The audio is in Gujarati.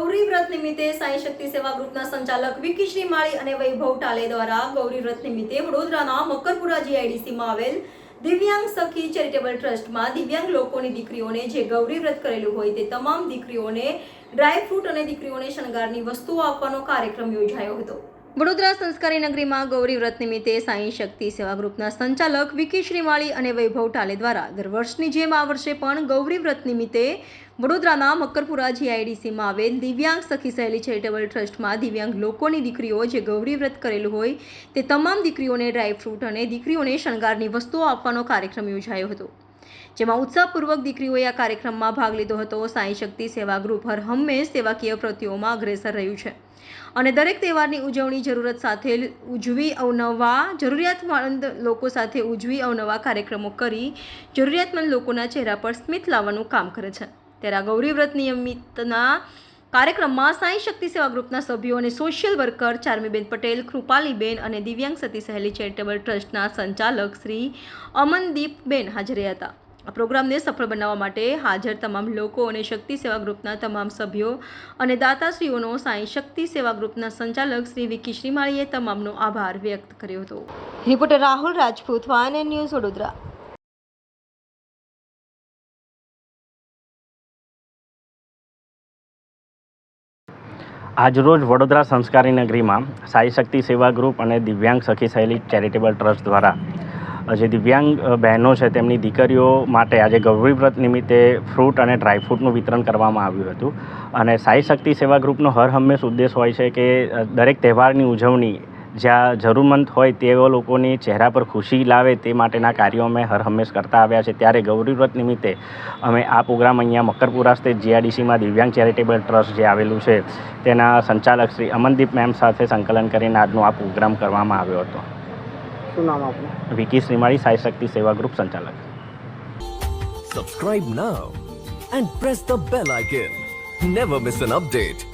ગૌરી વ્રત નિમિત્તે સાંઈ શક્તિ સેવા ગ્રુપના સંચાલક વિકી શ્રી માળી અને વૈભવ ટાલે દ્વારા ગૌરી વ્રત નિમિત્તે વડોદરાના મકરપુરા જીઆઈડીસીમાં આવેલ દિવ્યાંગ સખી ચેરિટેબલ ટ્રસ્ટમાં દિવ્યાંગ લોકોની દીકરીઓને જે ગૌરી વ્રત કરેલું હોય તે તમામ દીકરીઓને ડ્રાયફ્રૂટ અને દીકરીઓને શણગારની વસ્તુઓ આપવાનો કાર્યક્રમ યોજાયો હતો. વડોદરા સંસ્કારી નગરીમાં ગૌરી વ્રત નિમિત્તે સાંઈ શક્તિ સેવા ગ્રુપના સંચાલક વિકી શ્રીમાળી અને વૈભવ ટાલે દ્વારા દર વર્ષની જેમ આ વર્ષે પણ ગૌરી વ્રત નિમિત્તે વડોદરાના મકરપુરા જીઆઈડીસીમાં આવેલ દિવ્યાંગ સખી સહેલી ચેરિટેબલ ટ્રસ્ટમાં દિવ્યાંગ લોકોની દીકરીઓ જે ગૌરી વ્રત કરેલું હોય તે તમામ દીકરીઓને ડ્રાયફ્રૂટ અને દીકરીઓને શણગારની વસ્તુઓ આપવાનો કાર્યક્રમ યોજાયો હતો. જેમાં ઉત્સાહપૂર્વક દીકરીઓએ આ કાર્યક્રમમાં ભાગ લીધો હતો. સાંઈ શક્તિ સેવા ગ્રુપ હર હંમેશ સેવાકીય પ્રવૃત્તિઓમાં અગ્રેસર રહ્યું છે. અને દરેક તહેવારની ઉજવણી જરૂરત સાથે ઉજવી અવનવા, જરૂરિયાતમંદ લોકો સાથે ઉજવી અવનવા કાર્યક્રમો કરી જરૂરિયાતમંદ લોકોના ચહેરા પર સ્મિત લાવવાનું કામ કરે છે. ત્યારે આ ગૌરી વ્રત નિયમિતના કાર્યક્રમમાં સાંઈ શક્તિ સેવા ગ્રુપના સભ્યો અને સોશિયલ વર્કર ચારમીબેન પટેલ, કૃપાલીબેન અને દિવ્યાંગ સતી સહેલી ચેરિટેબલ ટ્રસ્ટના સંચાલક શ્રી અમનદીપબેન હાજર હતા. આ પ્રોગ્રામને સફળ બનાવવા માટે હાજર તમામ લોકો અને શક્તિ સેવા ગ્રુપના તમામ સભ્યો અને દાતાશ્રીઓનો સાંઈ શક્તિ સેવા ગ્રુપના સંચાલક શ્રી વિકી શ્રીમાળીએ તમામનો આભાર વ્યક્ત કર્યો હતો. રિપોર્ટર રાહુલ રાજપૂત વાન ન્યૂઝ વડોદરા. આજરોજ વડોદરા સંસ્કારી નગરીમાં સાઈ શક્તિ સેવા ગ્રુપ અને દિવ્યાંગ સખી સહેલી ચેરિટેબલ ટ્રસ્ટ દ્વારા જે દિવ્યાંગ બહેનો છે તેમની દીકરીઓ માટે આજે ગૌરી વ્રત નિમિત્તે ફ્રૂટ અને ડ્રાયફ્રૂટનું વિતરણ કરવામાં આવ્યું હતું. અને સાઈ શક્તિ સેવા ગ્રુપનો હર હંમેશ ઉદ્દેશ હોય છે કે દરેક તહેવારની ઉજવણી જ્યાં જરૂરમંદ હોય તેઓ લોકોની ચહેરા પર ખુશી લાવે તે માટેના કાર્યો અમે હર હંમેશ કરતા આવ્યા છે ત્યારે ગૌરી વ્રત નિમિત્તે અમે આ પ્રોગ્રામ અહીંયા મકરપુરા સ્થિત જીઆરડીસીમાં દિવ્યાંગ ચેરિટેબલ ટ્રસ્ટ જે આવેલું છે તેના સંચાલક શ્રી અમનદીપ મેમ સાથે સંકલન કરીને આજનો આ પ્રોગ્રામ કરવામાં આવ્યો હતો. શું નામ આપનું? વિકી શ્રીમાળી સાઈ શક્તિ સેવા ગ્રુપ સંચાલક. Subscribe now and press the bell icon never miss an update.